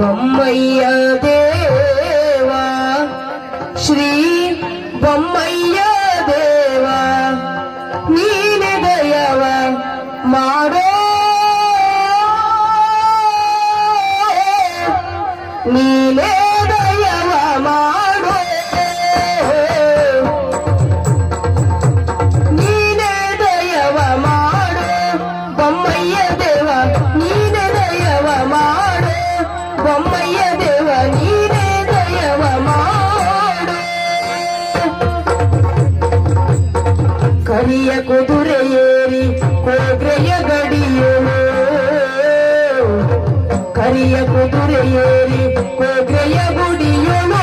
ಬಮ್ಮಯ್ಯ ದೇವಾ ಶ್ರೀ ಬಮ್ಮಯ್ಯ ದೇವಾ ನೀನೆ ದಯವ ಮಾಡೋ. ನೀನೆ ಕರಿಯ ಕುದುರೆ ಏರಿ ಕೋಗ್ರೆಯ ಗಡಿಯುಳು ಕರಿಯ ಕುದುರೆ ಏರಿ ಕೋಗ್ರೆಯ ಗುಡಿಯುಳು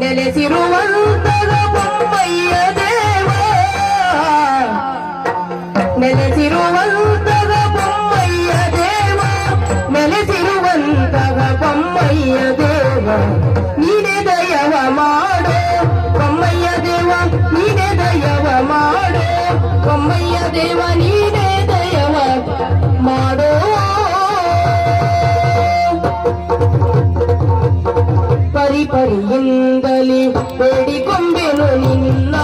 ನೆಲೆಸಿರುವಂತದ ಬೊಮ್ಮಯ್ಯ ದೇವ ನೆಲೆಸಿರುವಂತದ ನೀನೆ ದಯವ ಮಾಡೋ ಬೊಮ್ಮಯ್ಯ ದೇವ ನೀನೆ ದಯವ ಮಾಡೋ ಪರಿ ಪರಿಯಿಂದಲೇ ಬೇಡಿಕೊಂಬೆನು ನಿನ್ನ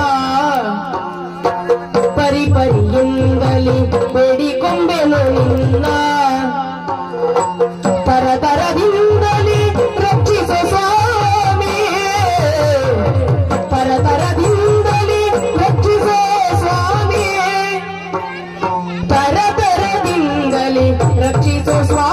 ಪರಿ ಪರಿಯಿಂದಲೇ ಬೇಡಿಕೊಂಬೆನು ನಿನ್ನ रक्षितो स्वा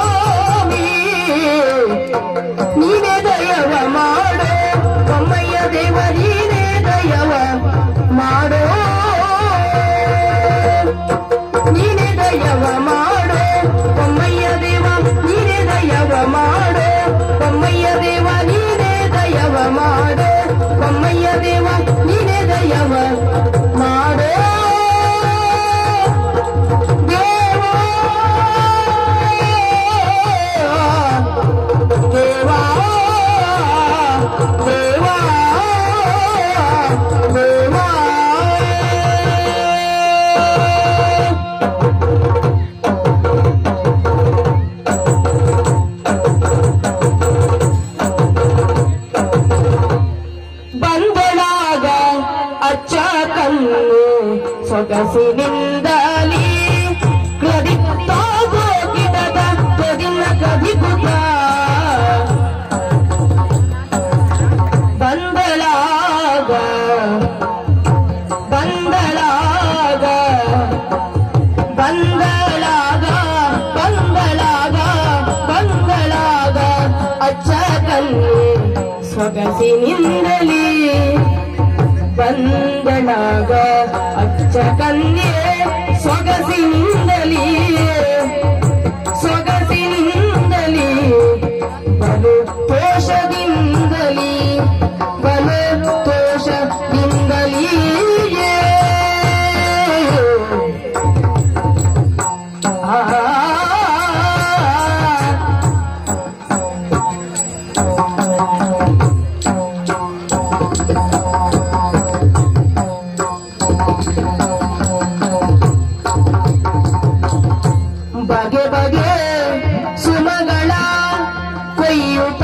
ಸೊಗಸಿನಿಂದಲೇ ಕದಿತ್ತಾಗೋ ಗಿಡದ ಕದಿನ ಕದಿಗುತ್ತ ಬಂದಳಾಗ ಬಂದಳಾಗ ಬಂದಳಾಗ ಬಂದಳಾಗ ಬಂದಳಾಗ ಅಚ್ಚ ಕಣ್ಣು ಸೊಗಸಿನಿಂದಲೇ ಬಂದಳಾಗ చకన్యే సొగసిందలీ. ಬಗೆ ಬಗೆ ಸುಮಗಳ ಕೊಯ್ಯುತ್ತ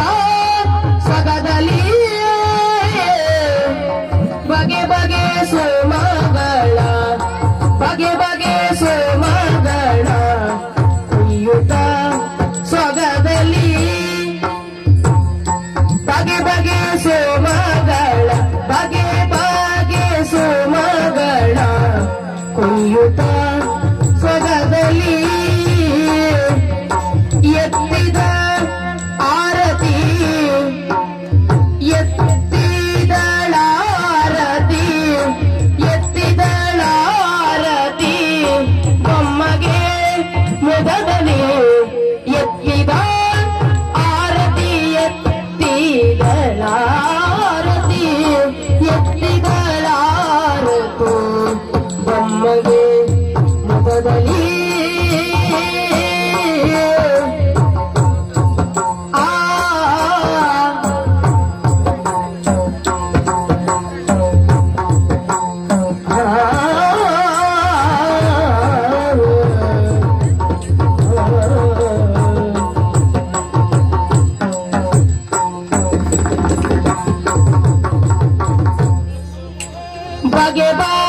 লাগে বা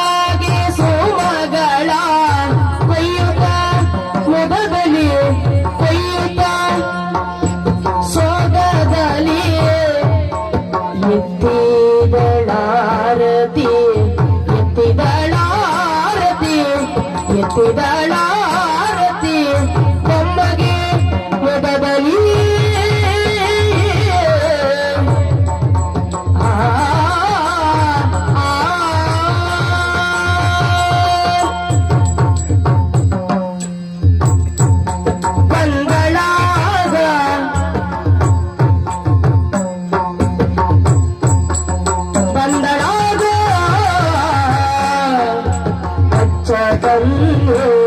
Oh,